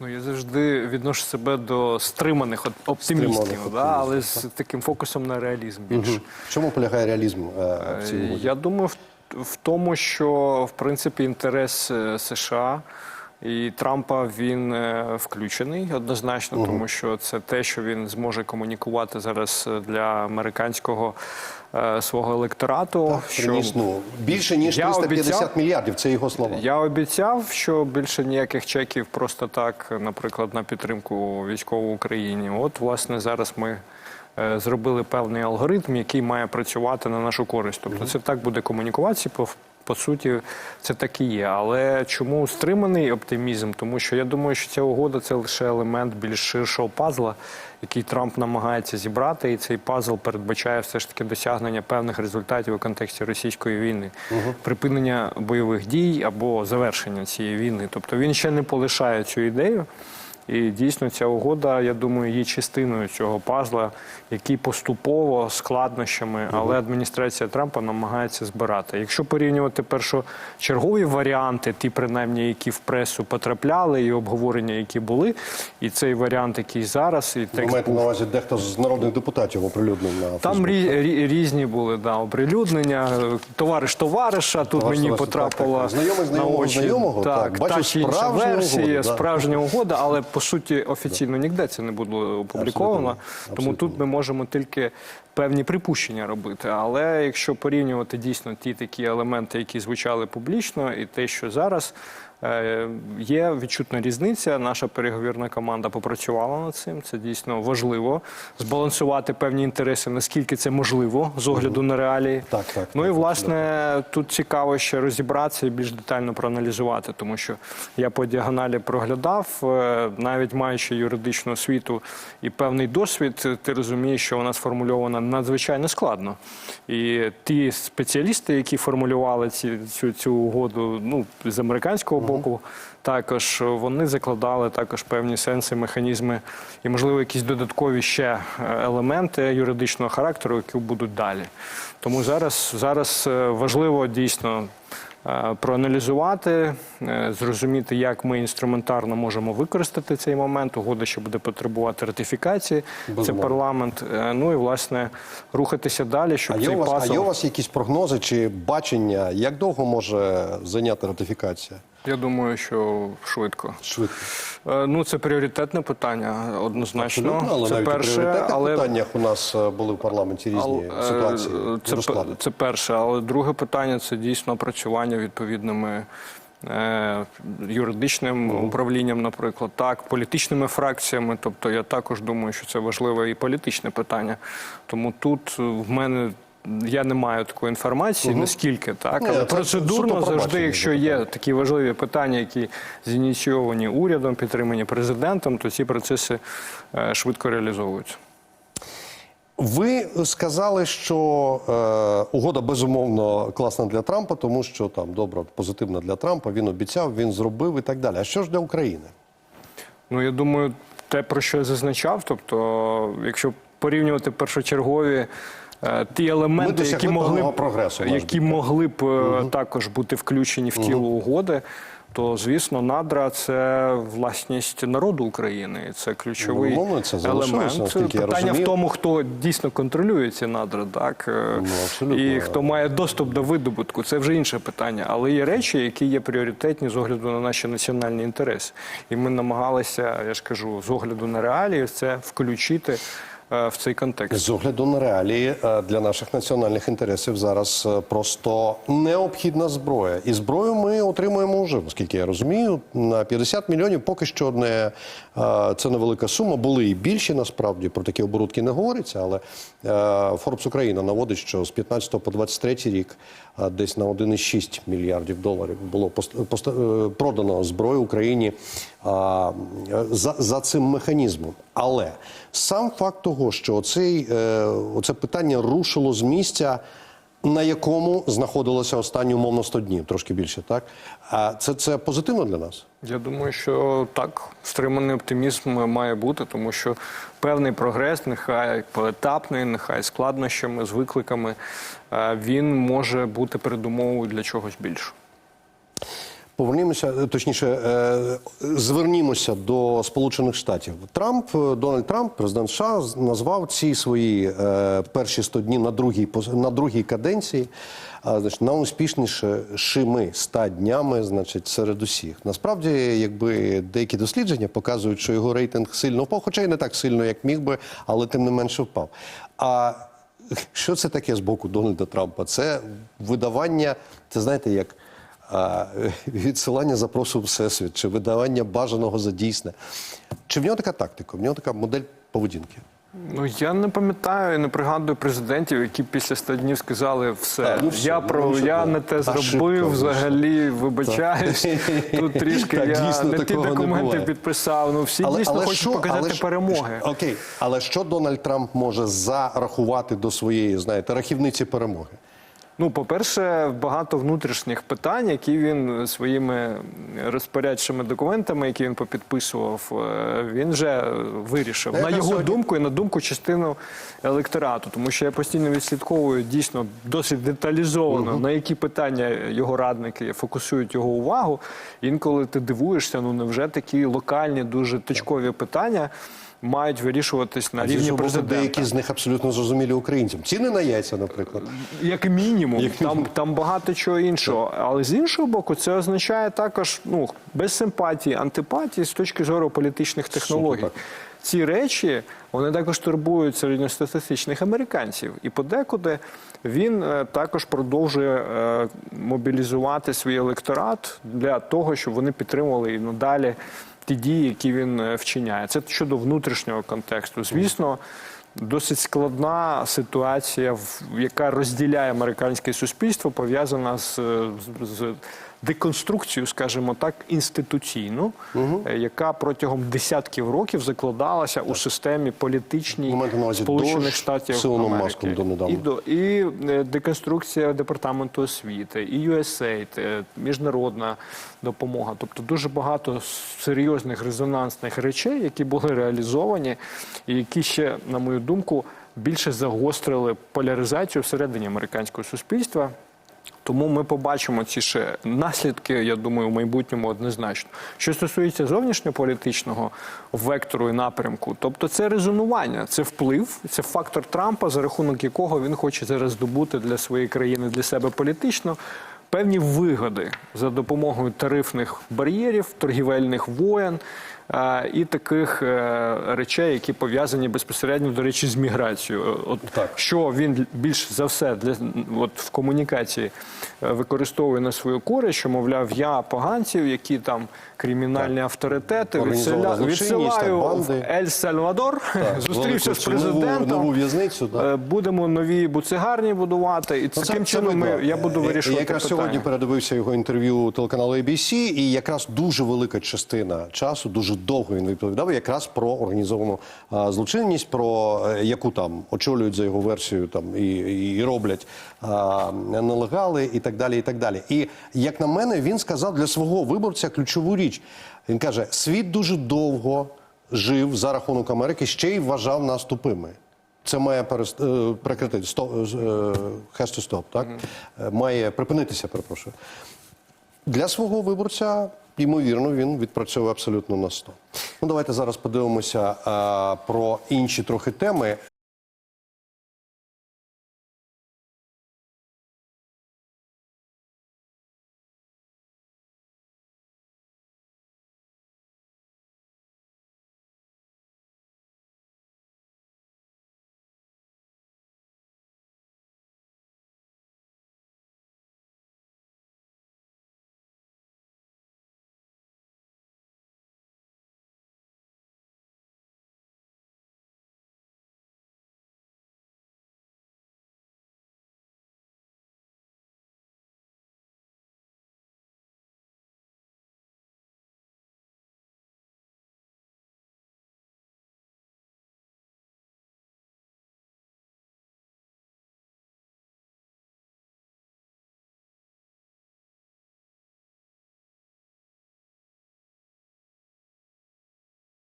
Ну, я завжди відношу себе до стриманих оптимістів, Стриманих да, але оптимістів, з таким фокусом на реалізм більше. В чому полягає реалізм е, в цій Е, угоді? Я думаю, в, в тому, що в принципі інтерес е, США і Трампа він е, включений однозначно, тому що це те, що він зможе комунікувати зараз е, для американського е, свого електорату. Приніс, ну, більше ніж Я 350 обіцяв- мільярдів, це його слова. Я обіцяв, що більше ніяких чеків просто так, наприклад, на підтримку військової Україні. От, власне, зараз ми зробили певний алгоритм, який має працювати на нашу користь. Тобто, це так буде комунікуватися. По, суті, це так і є. Але чому стриманий оптимізм? Тому що я думаю, що ця угода це лише елемент більш ширшого пазла, який Трамп намагається зібрати, і цей пазл передбачає все ж таки досягнення певних результатів у контексті російської війни, припинення бойових дій або завершення цієї війни. Тобто він ще не полишає цю ідею. І дійсно ця угода, я думаю, є частиною цього пазла, який поступово складнощами, але адміністрація Трампа намагається збирати. Якщо порівнювати першочергові варіанти, ті принаймні, які в пресу потрапляли, і обговорення, які були, і цей варіант, який зараз, і Ви текст маєте на увазі дехто з народних депутатів оприлюднив на там рі, рі- різні були да, оприлюднення. Товариш товариша. Тут Товариш мені так, так. Знайомий на очі. знайомого, Так, так. Бачив та чи інша версія, угоду, да. справжня угода, але по суті офіційно ніде це не було опубліковано. Абсолютно. Тому Абсолютно. тут ми можемо тільки певні припущення робити. Але якщо порівнювати дійсно ті такі елементи, які звучали публічно, і те, що зараз. Е, Є відчутна різниця. Наша переговірна команда попрацювала над цим. Це дійсно важливо збалансувати певні інтереси, наскільки це можливо з огляду на реалії. Так, так, Ну і власне тут цікаво ще розібратися і більш детально проаналізувати, тому що я по діагоналі проглядав, е, навіть маючи юридичну освіту і певний досвід, ти розумієш, що вона сформульована надзвичайно складно. І ті спеціалісти, які формулювали ці, цю, цю угоду, ну з американського боку. Також вони закладали також певні сенси, механізми і, можливо, якісь додаткові ще е, елементи юридичного характеру, які будуть далі. Тому зараз, зараз е, важливо дійсно е, проаналізувати, зрозуміти, як ми інструментарно можемо використати цей момент. Угода ще буде потребувати ратифікації. Це парламент. Ну і власне рухатися далі, щоб А цей у а є у вас якісь прогнози чи бачення, як довго може зайняти ратифікація? Я думаю, що швидко. Швидко. Е, Ну, це пріоритетне питання, однозначно. Абсолютно, але це навіть перше, але питаннях у нас е, були в парламенті різні але, е, ситуації. Це, це перше. Але друге питання це дійсно опрацювання відповідними. Юридичним управлінням, наприклад, так, політичними фракціями. Тобто, я також думаю, що це важливе і політичне питання. Тому тут в мене я не маю такої інформації, наскільки так, Ні, але це процедурно завжди, якщо є такі важливі питання, які зініційовані урядом, підтримані президентом, то ці процеси е, швидко реалізовуються. Ви сказали, що е, угода безумовно класна для Трампа, тому що там добре, позитивна для Трампа. Він обіцяв, він зробив і так далі. А що ж для України? Ну, я думаю, те, про що я зазначав, тобто, якщо порівнювати першочергові ті елементи, які могли б, прогресу, які могли б е, також бути включені в тіло угоди. То звісно, надра це власність народу України. Це ключовий Ну, умовно, це елемент. я Питання в тому, хто дійсно контролює ці надра, так е, Ну, і хто має доступ до видобутку. Це вже інше питання. Але є речі, які є пріоритетні з огляду на наші національні інтереси. І ми намагалися, я ж кажу, з огляду на реалії це включити е, в цей контекст. З огляду на реалії е, для наших національних інтересів зараз е, просто необхідна зброя. І зброю ми отримуємо вже, наскільки я розумію, на 50 мільйонів. Поки що не е, це невелика сума. Були і більші насправді про такі оборудки не говориться. Але е, Forbes Україна наводить, що з 15 по 23 рік е, десь на 1,6 мільярдів доларів було е, продано зброї Україні за, за цим механізмом. Але сам факт того, що оцей, е, оце питання рушило з місця, на якому знаходилося останні умовно 100 днів, трошки більше, так? А це, це позитивно для нас? Я думаю, що так, стриманий оптимізм має бути, тому що певний прогрес, нехай поетапний, нехай складнощами, з викликами, е, він може бути передумовою для чогось більшого. Повернімося, е, точніше, е, звернімося до Сполучених Штатів. Трамп, е, Дональд Трамп, президент США, назвав ці свої перші 100 днів на другій на другій каденції. Значить, найуспішнішими 100 днями, значить, серед усіх. Насправді, якби деякі дослідження показують, що його рейтинг сильно впав, хоча й не так сильно, як міг би, але тим не менше впав. А що це таке з боку Дональда Трампа? Це видавання, це знаєте, як відсилання запросу всесвіт, чи видавання бажаного за дійсне. Чи в нього така тактика? В нього така модель поведінки? Ну я не пам'ятаю і не пригадую президентів, які після 100 днів сказали все. А, ну все, я ну, про ну, я не те зробив. вийшла. Взагалі вибачаюсь. Тут трішки Так, я дійсно, не ті такого не документи підписав. Ну всі дійсно хочуть що- показати але перемоги. Окей, але що Дональд Трамп може зарахувати до своєї, знаєте, рахівниці перемоги? Ну, по-перше, багато внутрішніх питань, які він своїми розпорядчими документами, які він попідписував, е, він вже вирішив. На його сьогодні- думку і на думку частину електорату. Тому що я постійно відслідковую дійсно досить деталізовано, на які питання його радники фокусують його увагу. Інколи ти дивуєшся, ну невже такі локальні, дуже точкові питання мають вирішуватись на А рівні президента. деякі з них абсолютно зрозумілі українцям. Ціни на яйця, наприклад. Як мінімум, там, там багато чого іншого. Але з іншого боку, це означає також ну, без симпатії, антипатії з точки зору політичних технологій. так. Ці речі вони також турбують середньостатистичних американців. І подекуди він е, також продовжує е, мобілізувати свій електорат для того, щоб вони підтримували і надалі ті дії, які він е, вчиняє. Це щодо внутрішнього контексту. Звісно. Досить складна ситуація, яка розділяє американське суспільство, пов'язана з, з, з деконструкцією, скажімо так, інституційну, е, яка протягом десятків років закладалася у системі політичній Сполучених Штатів Америки. Донедавна. І, до, і е, деконструкція департаменту освіти, і USAID, е, міжнародна допомога. Тобто дуже багато серйозних резонансних речей, які були реалізовані, і які ще, на мою думку, більше загострили поляризацію всередині американського суспільства. Тому ми побачимо ці ще наслідки, я думаю, в майбутньому однозначно. Що стосується зовнішньополітичного вектору і напрямку, тобто це резонування, це вплив, це фактор Трампа, за рахунок якого він хоче зараз здобути для своєї країни, для себе політично. Певні вигоди за допомогою тарифних бар'єрів, торгівельних воєн і таких е, речей, які пов'язані безпосередньо, до речі, з міграцією. От Так. що він більш за все для от в комунікації е, використовує на свою користь, що мовляв, я поганців, які там кримінальні авторитети, Організована відсиля... відсилаю в. Ель Сальвадор, зустрівся з цю нову- президентом. Нову в'язницю. да. Е, Будемо нові буцегарні будувати, і Ну, таким чином ми, я буду вирішувати Я якраз питання. сьогодні передивився його інтерв'ю телеканалу ABC, і якраз дуже велика частина часу, дуже довго він відповідав якраз про організовану а, злочинність, про е, яку там очолюють за його версією там і, і роблять а, нелегали, і так далі. І так далі. І як на мене, він сказав для свого виборця ключову річ. Він каже: світ дуже довго жив за рахунок Америки, ще й вважав нас тупими. Це має перест... е, прекратити стоп, е, has to stop, так? Е, Має припинитися, перепрошую. Для свого виборця, ймовірно, він відпрацьовує абсолютно на 100. Ну, давайте зараз подивимося а, про інші трохи теми.